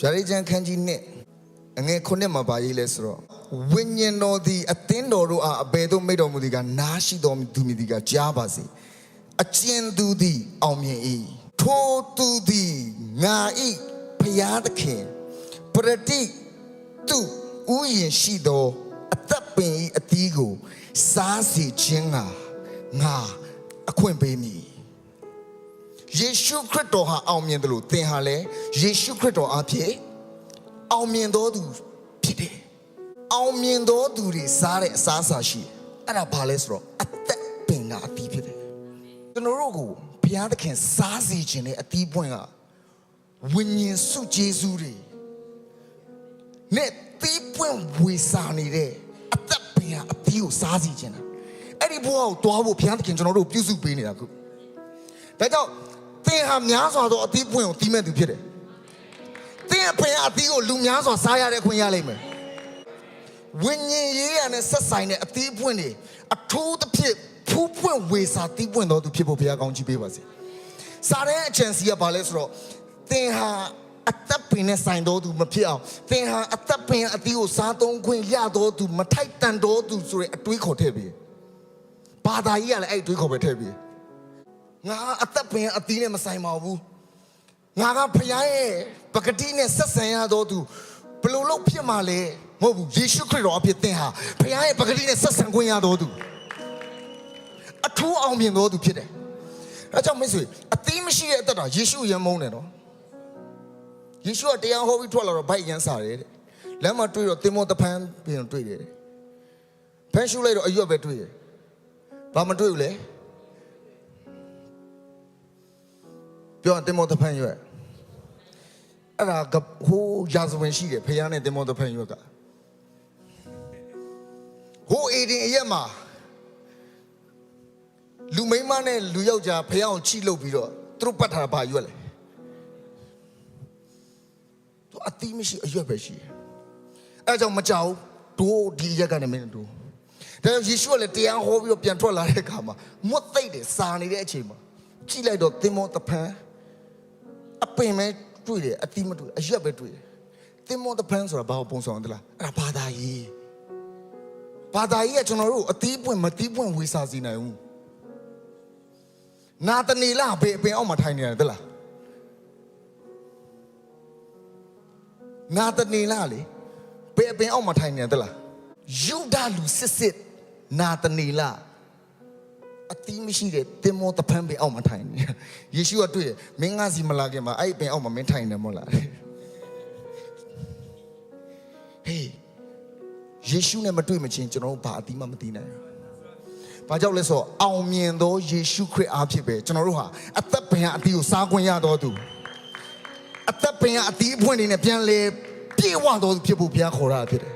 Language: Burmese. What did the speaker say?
ဗျာဒိတ်ကျမ်းခန်းကြီးနှစ်အငယ်ခုနှစ်မှာပါရေးလဲဆိုတော့ဝိညာဉ်တော်သည်အသင်းတော်တို့အားအဘယ်သို့မိတ်တော်မူသည်ကနားရှိတော်မူသူမည်သည်ကကြားပါစေအကျဉ်သူသည်အောင်မြင်၏ထိုသူသည်ငါ၏ဖျားသခင်ပရတိသူဥယျင်ရှိသောအသက်ပင်၏အသီးကိုစားစေခြင်းကငါအခွင့်ပေးမည် ယေရှုခရစ်တော်ဟာအောင်မြင်တယ်လို့သင်ဟာလည်းယေရှုခရစ်တော်အဖြစ်အောင်မြင်တော်သူဖြစ်တယ်။အောင်မြင်တော်သူတွေစားတဲ့အစားအစာရှိတယ်။အဲ့ဒါဘာလဲဆိုတော့အသက်ပင်ကအသီးဖြစ်တယ်။ကျွန်တော်တို့ကိုဘုရားသခင်စားစီခြင်းနဲ့အသီးပွင့်ကဝိညာဉ်စုကျေးဇူးတွေနဲ့သီးပွင့်ဝေစာနေတဲ့အသက်ပင်ကအသီးကိုစားစီခြင်းတာ။အဲ့ဒီဘဝကိုတွားဖို့ဘုရားသခင်ကျွန်တော်တို့ပြုစုပေးနေတာခု။ဒါကြောင့် သင်ဟာများစွာသောအသီးပွင့်ကိုတီးမဲ့သူဖြစ်တယ်။သင်အဖေအသီးကိုလူများစွာစားရတဲ့ခွင့်ရလိမ့်မယ်။ဝိညာဉ်ရေးရနဲ့ဆက်ဆိုင်တဲ့အသီးပွင့်တွေအထူးသဖြင့်ဖူးပွင့်ဝေစာတီးပွင့်တော်သူဖြစ်ဖို့ဘုရားကောင်းချီးပေးပါစေ။စားတဲ့အချန်စီကဘာလဲဆိုတော့သင်ဟာအသက်ပင်နဲ့ဆိုင်တော်သူမဖြစ်အောင်သင်ဟာအသက်ပင်အသီးကိုစားသုံးခွင့်ရတော်သူမထိုက်တန်တော်သူဆိုတဲ့အတွေးခေါ်ထည့်ပြီးဘာသာကြီးကလည်းအဲ့ဒီအတွေးခေါ်ပဲထည့်ပြီး ငါအသက်ပင်အသီးနဲ့မဆိုင်ပါဘူးငါကဖခင်ရဲ့ပကတိနဲ့ဆက်ဆံရတော့သူဘယ်လိုလုပ်ဖြစ်မှာလဲမဟုတ်ဘူးယေရှုခရစ်တော်အဖြစ်သင်ဟာဖခင်ရဲ့ပကတိနဲ့ဆက်ဆံခွင့်ရတော့သူအထူးအောင်မြင်တော်သူဖြစ်တယ်အဲကြောင့်မိတ်ဆွေအသီးမရှိတဲ့အသက်တာယေရှုရမ်းမုန်းတယ်နော်ယေရှုကတရားဟောပြီးထွက်လာတော့ဗိုက်ရမ်းစားတယ်တဲ့လမ်းမှာတွေ့တော့တင်မောတဖန်ပြင်တွေ့တယ်ဖန်ရှုလိုက်တော့အရွက်ပဲတွေ့တယ်ဘာမတွေ့ဘူးလဲ ပြောရင်တင်မောတဖန်ရွက်အဲ့ဒါကဟိုးရာဇဝင်ရှိတယ်ဖခင်နဲ့တင်မောတဖန်ရွက်ကဟိုးအေဒင်အရက်မှာလူမိန်းမနဲ့လူယောက်ျားဖခင်ကိုချိလုပ်ပြီးတော့သူတို့ပတ်ထားတာဘာရွက်လဲသူအတိမရှိအရွက်ပဲရှိတယ်အဲ့ဒါကြောင့်မကြောက်တို့ဒီရက်ကနေမင်းတို့ဒါကြောင့်ယေရှုကလည်းတရားဟောပြီးတော့ပြန်ထွက်လာတဲ့အခါမှာမွတ်သိပ်တယ်စာနေတဲ့အချိန်မှာကြည့်လိုက်တော့တင်မောတဖန် အပင်ပဲတွေ့တယ်အတိမတွေ့အရက်ပဲတွေ့တယ်သင်္မောတဖန်ဆိုတာဘာကိုပုံဆောင်တယ်လားအဲ့ဒါဘာသာရေးဘာသာရေးကကျွန်တော်တို့အတိပွင့်မတိပွင့်ဝေစာစီနိုင်ဘူးနာတနေလားဘေအပင်အောက်မှာထိုင်နေရတယ်တလားနာတနေလားလေဘေအပင်အောက်မှာထိုင်နေရတယ်တလားယူဒလူစစ်စစ်နာတနေလား အတီးမရှိတဲ့တင်မောတဖန်ပင်အောက်မှာထိုင်နေယေရှုကတွေ့တယ်မင်းငါစီမလာခင်မှာအဲ့ဒီပင်အောက်မှာမင်းထိုင်နေမို့လားဟေးယေရှုနဲ့မတွေ့မချင်းကျွန်တော်တို့ဘာအတီးမှမသိနိုင်ဘူး။ဘာကြောင့်လဲဆိုတော့အောင်မြင်သောယေရှုခရစ်အားဖြစ်ပဲကျွန်တော်တို့ဟာအသက်ပင်ကအတီးကိုစားခွင့်ရတော်သူအသက်ပင်ကအတီးအဖွင့်နေနဲ့ပြန်လေပြေဝတော်သူဖြစ်ဖို့ဘုရားခေါ်တာဖြစ်တယ်။